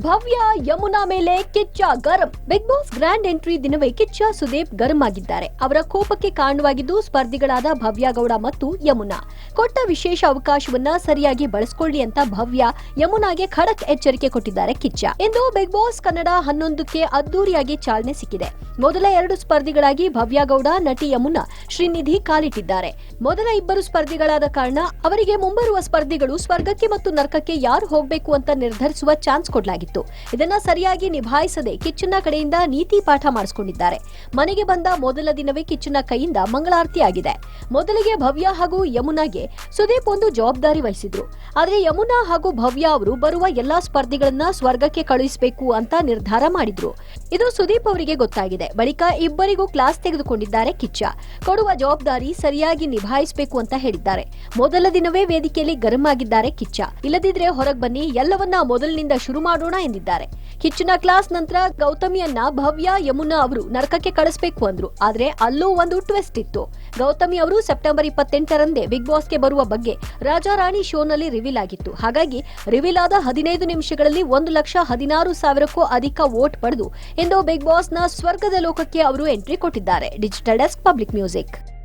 ಭವ್ಯ ಯಮುನಾ ಮೇಲೆ ಕಿಚ್ಚ, ಗರಂ. Bigg Boss grand entry ದಿನವೇ ಕಿಚ್ಚ, ಸುದೀಪ್ ಗರಂ ಆಗಿದ್ದಾರೆ ಅವರ ಕೋಪಕ್ಕೆ ಕಾರಣವಾಗಿದ್ದು ಸ್ಪರ್ಧಿಗಳಾದ ಭವ್ಯ ಗೌಡ ಮತ್ತು ಯಮುನಾ. ಕೊಟ್ಟ ವಿಶೇಷ ಅವಕಾಶವನ್ನ ಸರಿಯಾಗಿ ಬಳಸಿಕೊಳ್ಳಿ ಅಂತ ಭವ್ಯ ಯಮುನಾಗೆ ಖಡಕ್ ಎಚ್ಚರಿಕೆ ಕೊಟ್ಟಿದ್ದಾರೆ ಕಿಚ್ಚ. ಇಂದು ಬಿಗ್ ಬಾಸ್ ಕನ್ನಡ ಹನ್ನೊಂದಕ್ಕೆ ಅದ್ದೂರಿಯಾಗಿ ಚಾಲನೆ ಸಿಕ್ಕಿದೆ. ಮೊದಲ ಎರಡು ಸ್ಪರ್ಧಿಗಳಾಗಿ ಭವ್ಯ ಗೌಡ, ನಟಿ ಯಮುನಾ ಶ್ರೀನಿಧಿ ಕಾಲಿಟ್ಟಿದ್ದಾರೆ. ಮೊದಲ ಇಬ್ಬರು ಸ್ಪರ್ಧಿಗಳಾದ ಕಾರಣ ಅವರಿಗೆ ಮುಂಬರುವ ಸ್ಪರ್ಧಿಗಳು ಸ್ವರ್ಗಕ್ಕೆ ಮತ್ತು ನರ್ಕಕ್ಕೆ ಯಾರು ಹೋಗಬೇಕು ಅಂತ ನಿರ್ಧರಿಸುವ ಚಾನ್ಸ್ ಇದನ್ನ ಸರಿಯಾಗಿ ನಿಭಾಯಿಸದೆ ಕಿಚ್ಚನ ಕಡೆಯಿಂದ ನೀತಿ ಪಾಠ ಮಾಡಿಸಿಕೊಂಡಿದ್ದಾರೆ. ಮನೆಗೆ ಬಂದ ಮೊದಲ ದಿನವೇ ಕಿಚ್ಚನ ಕೈಯಿಂದ ಮಂಗಳಾರತಿ ಆಗಿದೆ. ಮೊದಲಿಗೆ ಭವ್ಯ ಹಾಗೂ ಯಮುನಾಗೆ ಸುದೀಪ್ ಒಂದು ಜವಾಬ್ದಾರಿ ವಹಿಸಿದ್ರು. ಆದರೆ ಯಮುನಾ ಹಾಗೂ ಭವ್ಯ ಅವರು ಬರುವ ಎಲ್ಲಾ ಸ್ಪರ್ಧಿಗಳನ್ನ ಸ್ವರ್ಗಕ್ಕೆ ಕಳುಹಿಸಬೇಕು ಅಂತ ನಿರ್ಧಾರ ಮಾಡಿದ್ರು. ಇದು ಸುದೀಪ್ ಅವರಿಗೆ ಗೊತ್ತಾಗಿದೆ. ಬಳಿಕ ಇಬ್ಬರಿಗೂ ಕ್ಲಾಸ್ ತೆಗೆದುಕೊಂಡಿದ್ದಾರೆ ಕಿಚ್ಚ. ಕೊಡುವ ಜವಾಬ್ದಾರಿ ಸರಿಯಾಗಿ ನಿಭಾಯಿಸಬೇಕು ಅಂತ ಹೇಳಿದ್ದಾರೆ. ಮೊದಲ ದಿನವೇ ವೇದಿಕೆಯಲ್ಲಿ ಗರಂ ಆಗಿದ್ದಾರೆ ಕಿಚ್ಚ. ಇಲ್ಲದಿದ್ರೆ ಹೊರಗ್ ಬನ್ನಿ, ಎಲ್ಲವನ್ನ ಮೊದಲಿನಿಂದ ಶುರು ಮಾಡೋಣ ಎಂದಿದ್ದಾರೆ. ಕಿಚ್ಚನ ಕ್ಲಾಸ್ ನಂತರ ಗೌತಮಿಯನ್ನ ಭವ್ಯ ಯಮುನಾ ಅವರು ನರಕಕ್ಕೆ ಕಳಿಸಬೇಕು ಅಂದ್ರು. ಆದ್ರೆ ಅಲ್ಲೂ ಒಂದು ಟ್ವಿಸ್ಟ್ ಇತ್ತು. ಗೌತಮಿ ಅವರು ಸೆಪ್ಟೆಂಬರ್ ಇಪ್ಪತ್ತೆಂಟರಂದೇ ಬಿಗ್ ಬಾಸ್ಗೆ ಬರುವ ಬಗ್ಗೆ ರಾಜಾರಾಣಿ ಶೋನಲ್ಲಿ ರಿವೀಲ್ ಆಗಿತ್ತು. ಹಾಗಾಗಿ ರಿವೀಲ್ ಆದ ಹದಿನೈದು ನಿಮಿಷಗಳಲ್ಲಿ ಒಂದು ಲಕ್ಷ ಹದಿನಾರು ಸಾವಿರಕ್ಕೂ ಅಧಿಕ ವೋಟ್ ಪಡೆದು ಇಂದು ಬಿಗ್ ಬಾಸ್ನ ಸ್ವರ್ಗದ ಲೋಕಕ್ಕೆ ಅವರು ಎಂಟ್ರಿ ಕೊಟ್ಟಿದ್ದಾರೆ. Digital desk public music.